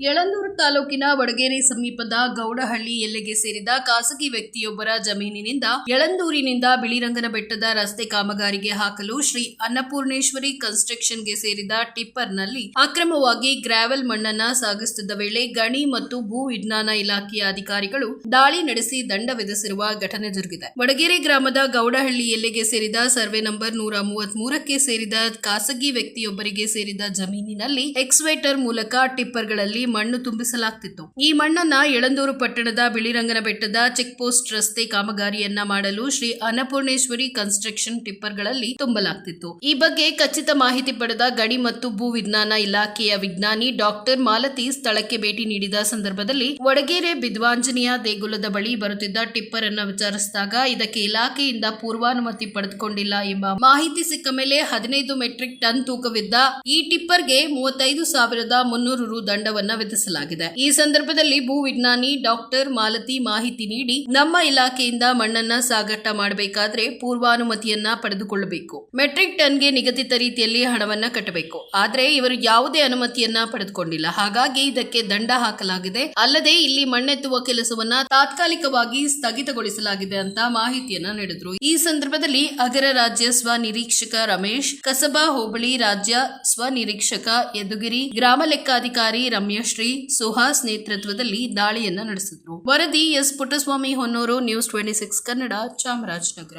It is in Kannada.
ಯಳಂದೂರು ತಾಲೂಕಿನ ವಡಗೇರಿ ಸಮೀಪದ ಗೌಡಹಳ್ಳಿ ಎಲ್ಲೆಗೆ ಸೇರಿದ ಖಾಸಗಿ ವ್ಯಕ್ತಿಯೊಬ್ಬರ ಜಮೀನಿನಿಂದ ಯಳಂದೂರಿನಿಂದ ಬಿಳಿರಂಗನ ಬೆಟ್ಟದ ರಸ್ತೆ ಕಾಮಗಾರಿಗೆ ಹಾಕಲು ಶ್ರೀ ಅನ್ನಪೂರ್ಣೇಶ್ವರಿ ಕನ್ಸ್ಟ್ರಕ್ಷನ್ಗೆ ಸೇರಿದ ಟಿಪ್ಪರ್ನಲ್ಲಿ ಅಕ್ರಮವಾಗಿ ಗ್ರಾವೆಲ್ ಮಣ್ಣನ್ನ ಸಾಗಿಸುತ್ತಿದ್ದ ವೇಳೆ ಗಣಿ ಮತ್ತು ಭೂ ವಿಜ್ಞಾನ ಇಲಾಖೆಯ ಅಧಿಕಾರಿಗಳು ದಾಳಿ ನಡೆಸಿ ದಂಡ ವಿಧಿಸಿರುವ ಘಟನೆ ಜರುಗಿದೆ. ವಡಗೇರಿ ಗ್ರಾಮದ ಗೌಡಹಳ್ಳಿ ಎಲ್ಲೆಗೆ ಸೇರಿದ ಸರ್ವೆ ನಂಬರ್ ನೂರ ಮೂವತ್ತ್ ಮೂರಕ್ಕೆ ಸೇರಿದ ಖಾಸಗಿ ವ್ಯಕ್ತಿಯೊಬ್ಬರಿಗೆ ಸೇರಿದ ಜಮೀನಿನಲ್ಲಿ ಎಕ್ಸ್ವೇಟರ್ ಮೂಲಕ ಟಿಪ್ಪರ್ಗಳಲ್ಲಿ ಮಣ್ಣು ತುಂಬಿಸಲಾಗ್ತಿತ್ತು. ಈ ಮಣ್ಣನ್ನ ಯಳಂದೂರು ಪಟ್ಟಣದ ಬಿಳಿರಂಗನ ಬೆಟ್ಟದ ಚೆಕ್ ಪೋಸ್ಟ್ ರಸ್ತೆ ಕಾಮಗಾರಿಯನ್ನ ಮಾಡಲು ಶ್ರೀ ಅನ್ನಪೂರ್ಣೇಶ್ವರಿ ಕನ್ಸ್ಟ್ರಕ್ಷನ್ ಟಿಪ್ಪರ್ಗಳಲ್ಲಿ ತುಂಬಲಾಗ್ತಿತ್ತು. ಈ ಬಗ್ಗೆ ಖಚಿತ ಮಾಹಿತಿ ಪಡೆದ ಗಣಿ ಮತ್ತು ಭೂ ವಿಜ್ಞಾನ ಇಲಾಖೆಯ ವಿಜ್ಞಾನಿ ಡಾಕ್ಟರ್ ಮಾಲತಿ ಸ್ಥಳಕ್ಕೆ ಭೇಟಿ ನೀಡಿದ ಸಂದರ್ಭದಲ್ಲಿ ವಡಗೇರೆ ಬಿದ್ವಾಂಜನೇಯ ದೇಗುಲದ ಬಳಿ ಬರುತ್ತಿದ್ದ ಟಿಪ್ಪರ್ ಅನ್ನ ವಿಚಾರಿಸಿದಾಗ ಇದಕ್ಕೆ ಇಲಾಖೆಯಿಂದ ಪೂರ್ವಾನುಮತಿ ಪಡೆದುಕೊಂಡಿಲ್ಲ ಎಂಬ ಮಾಹಿತಿ ಸಿಕ್ಕ ಮೇಲೆ ಹದಿನೈದು ಮೆಟ್ರಿಕ್ ಟನ್ ತೂಕವಿದ್ದ ಈ ಟಿಪ್ಪರ್ಗೆ ಮೂವತ್ತೈದು ಸಾವಿರದ ಮುನ್ನೂರು ರು ದಂಡವನ್ನ ವಿಧಿಸಲಾಗಿದೆ ಈ ಸಂದರ್ಭದಲ್ಲಿ ಭೂ ವಿಜ್ಞಾನಿ ಡಾಕ್ಟರ್ ಮಾಲತಿ ಮಾಹಿತಿ ನೀಡಿ, ನಮ್ಮ ಇಲಾಖೆಯಿಂದ ಮಣ್ಣನ್ನ ಸಾಗಾಟ ಮಾಡಬೇಕಾದ್ರೆ ಪೂರ್ವಾನುಮತಿಯನ್ನ ಪಡೆದುಕೊಳ್ಳಬೇಕು. ಮೆಟ್ರಿಕ್ ಟನ್ಗೆ ನಿಗದಿತ ರೀತಿಯಲ್ಲಿ ಹಣವನ್ನ ಕಟ್ಟಬೇಕು. ಆದ್ರೆ ಇವರು ಯಾವುದೇ ಅನುಮತಿಯನ್ನ ಪಡೆದುಕೊಂಡಿಲ್ಲ. ಹಾಗಾಗಿ ಇದಕ್ಕೆ ದಂಡ ಹಾಕಲಾಗಿದೆ. ಅಲ್ಲದೆ ಇಲ್ಲಿ ಮಣ್ಣೆತ್ತುವ ಕೆಲಸವನ್ನ ತಾತ್ಕಾಲಿಕವಾಗಿ ಸ್ಥಗಿತಗೊಳಿಸಲಾಗಿದೆ ಅಂತ ಮಾಹಿತಿಯನ್ನ ನೀಡಿದ್ರು. ಈ ಸಂದರ್ಭದಲ್ಲಿ ಅಗರ ರಾಜ್ಯ ಸ್ವನಿರೀಕ್ಷಕ ರಮೇಶ್, ಕಸಬಾ ಹೋಬಳಿ ರಾಜ್ಯ ಸ್ವನಿರೀಕ್ಷಕ ಯದುಗಿರಿ, ಗ್ರಾಮ ಲೆಕ್ಕಾಧಿಕಾರಿ ರಮ್ಯಶ್ರೀ ಸುಹಾಸ್ ನೇತೃತ್ವದಲ್ಲಿ ದಾಳಿಯನ್ನ ನಡೆಸಿದ್ರು. ವರದಿ S Puttaswamy Honnur news twenty six Kannada Chamarajanagar.